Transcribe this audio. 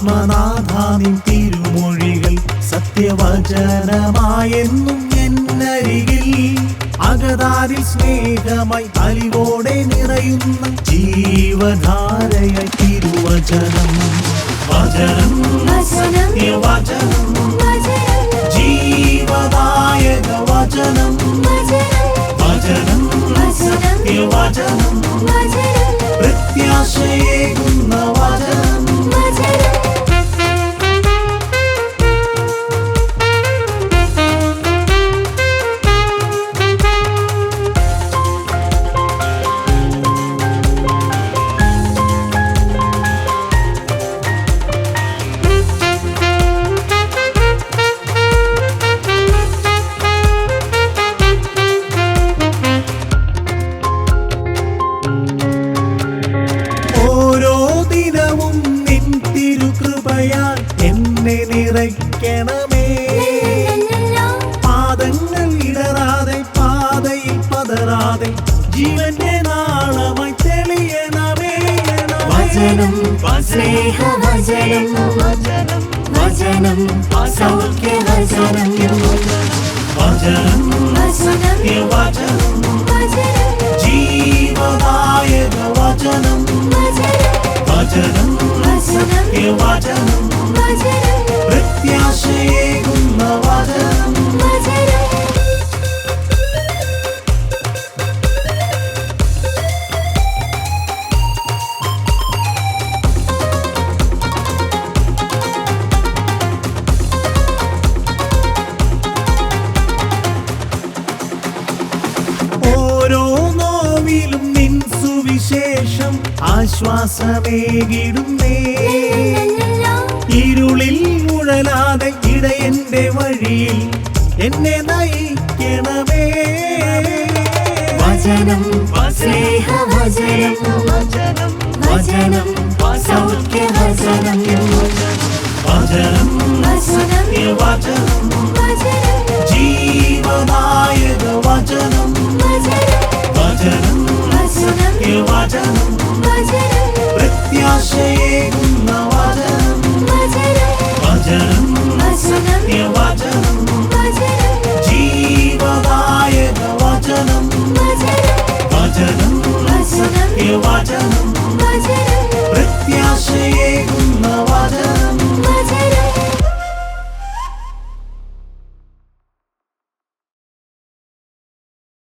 ആത്മനാഥാനിൻ തിരുമൊഴികൾ സത്യവചനമായെന്നും എന്നരികിൽ അകതാരി സ്നേഹമായി അലിവോടെ നിറയുന്ന ജീവധാരയ തിരുവചനം. വചനം ജീവദായക വചനം. വചനം വചനം പ്രത്യാശയ പതറാതെ ജീവന്റെ നാളമായി തെളിയണമേ വചനം സ്നേഹവചനം വചനം വചനം. വചനം വചനം. വചനം. വചനം ജീവദായക വചനം. വചനം. വചനം. വചനം. വചനം. വചനം. പ്രത്യാശയേകുന്ന വചനം. ആശ്വാസമേകിടുന്നേ. ഇരുളിൽ മുഴലാതെ ഇടയന്റെ വഴിയിൽ എന്നെ നയിക്കണമേ. വചനം സ്നേഹവചനം വചനം സൗഖ്യവചനം വചനം വചനം. വചനം വചനം. ജീവനായക വചനം. വചനം വചനം. പ്രത്യാശയേകുന്ന